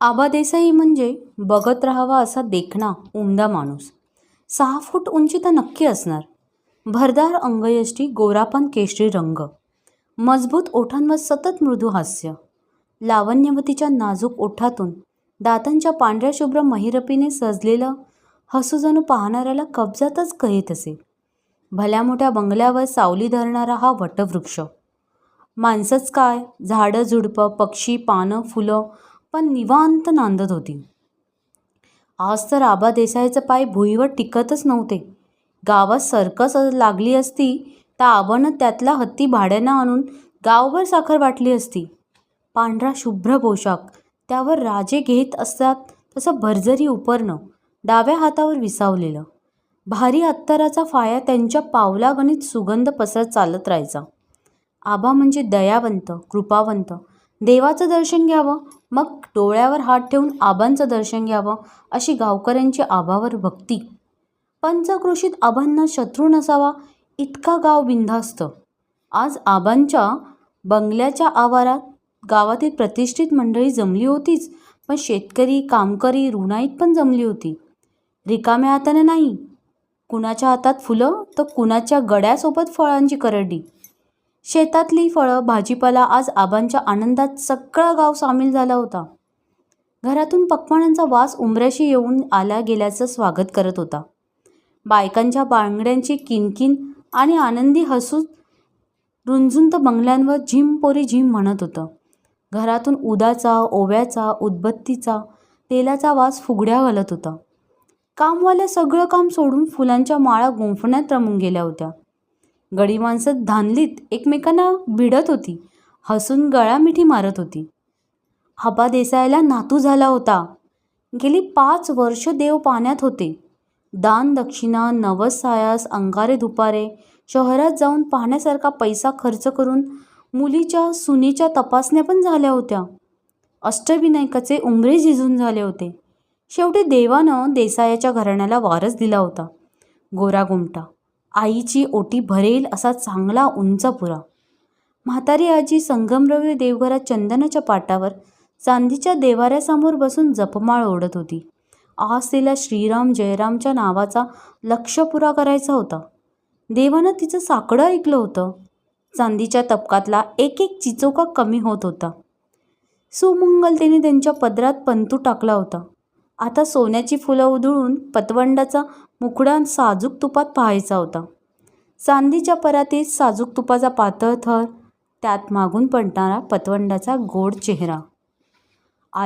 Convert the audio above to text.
आबादेसाई म्हणजे बघत राहावा असा देखणा उमदा माणूस. सहा फूट उंची तर नक्की असणार. भरदार अंगयष्टी गोरापान केशरी रंग. मजबूत ओठांवर सतत मृदू हास्य. लावण्यवतीच्या नाजूक ओठातून दातांच्या पांढऱ्या शुभ्र महिरपीने सजलेलं हसूजणू पाहणाऱ्याला कब्जातच कहीत असे. भल्या मोठ्या बंगल्यावर सावली धरणारा हा वटवृक्ष. माणसंच काय? झाडं झुडपं पक्षी पानं फुलं पण निवांत नांदत होती. आज तर आबा देसाईचं पाय भुईवर टिकतच नव्हते. गावात सर्कस लागली असती तर आबानं त्यातला हत्ती भाड्यानं आणून गावभर साखर वाटली असती. पांढरा शुभ्र पोशाख त्यावर राजे घेत असतात तसं भरजरी उपरणं डाव्या हातावर विसावलेलं. भारी अत्तराचा फाया त्यांच्या पावलागणित सुगंध पसरत चालत राहायचा. आबा म्हणजे दयावंत कृपावंत देवाचं दर्शन घ्यावं मग डोळ्यावर हात ठेवून आबांचं दर्शन घ्यावं अशी गावकऱ्यांची आबावर भक्ती. पंचकृषीत आबांना शत्रू नसावा इतका गाव बिंधास्त आज आबांच्या बंगल्याच्या आवारात गावातील प्रतिष्ठित मंडळी जमली होतीच पण शेतकरी कामकरी रुणाईत पण जमली होती. रिकाम्या हाताने नाही. कुणाच्या हातात फुलं तर कुणाच्या गड्यासोबत फळांची करडी. शेतातली फळं भाजीपाला आज आबांच्या आनंदात सगळा गाव सामील झाला होता. घरातून पकवानांचा वास उंबऱ्याशी येऊन आला गेल्याचं स्वागत करत होता. बायकांच्या बांगड्यांची किनकिन आणि आनंदी हसू रुंजुंत बंगल्यांवर झिम पोरी झिम म्हणत होतं. घरातून उदाचा ओव्याचा उदबत्तीचा तेलाचा वास फुगड्या घालत होता. कामवाल्या सगळं काम सोडून फुलांच्या माळा गुंफण्यात रमून गेल्या होत्या. गडी माणसं धानलीत एकमेकांना भिडत होती. हसून गळामिठी मारत होती. हबा देसायला नातू झाला होता. गेली पाच वर्ष देव पाण्यात होते. दान दक्षिणा नवस सायास अंगारे दुपारे शहरात जाऊन पाहण्यासारखा पैसा खर्च करून मुलीच्या सुनीच्या तपासण्या पण झाल्या होत्या. अष्टविनायकाचे उंबरे झिजून झाले होते. शेवटी देवानं देसायाच्या घराण्याला वारस दिला होता. गोरा गुमटा. आईची ओटी भरेल असा चांगला उंच पुरा. म्हातारी आजी संगमरवी देवघरात चंदनाच्या पाटावर चांदीच्या देवाऱ्यासमोर बसून जपमाळ ओढत होती. आज तिला श्रीराम जयरामच्या नावाचा लक्ष पुरा करायचा होता. देवानं तिचं साकडं ऐकलं होतं. चांदीच्या तपकातला एक एक चिचोका कमी होत होता. सुमंगलतेने त्यांच्या पदरात पंतू टाकला होता. आता सोन्याची फुलं उधळून पतवंडाचा मुखडा साजूक तुपात पाहायचा होता. चांदीच्या परातीत साजूक तुपाचा पातळ थर त्यात मागून पडणारा पतवंडाचा गोड चेहरा.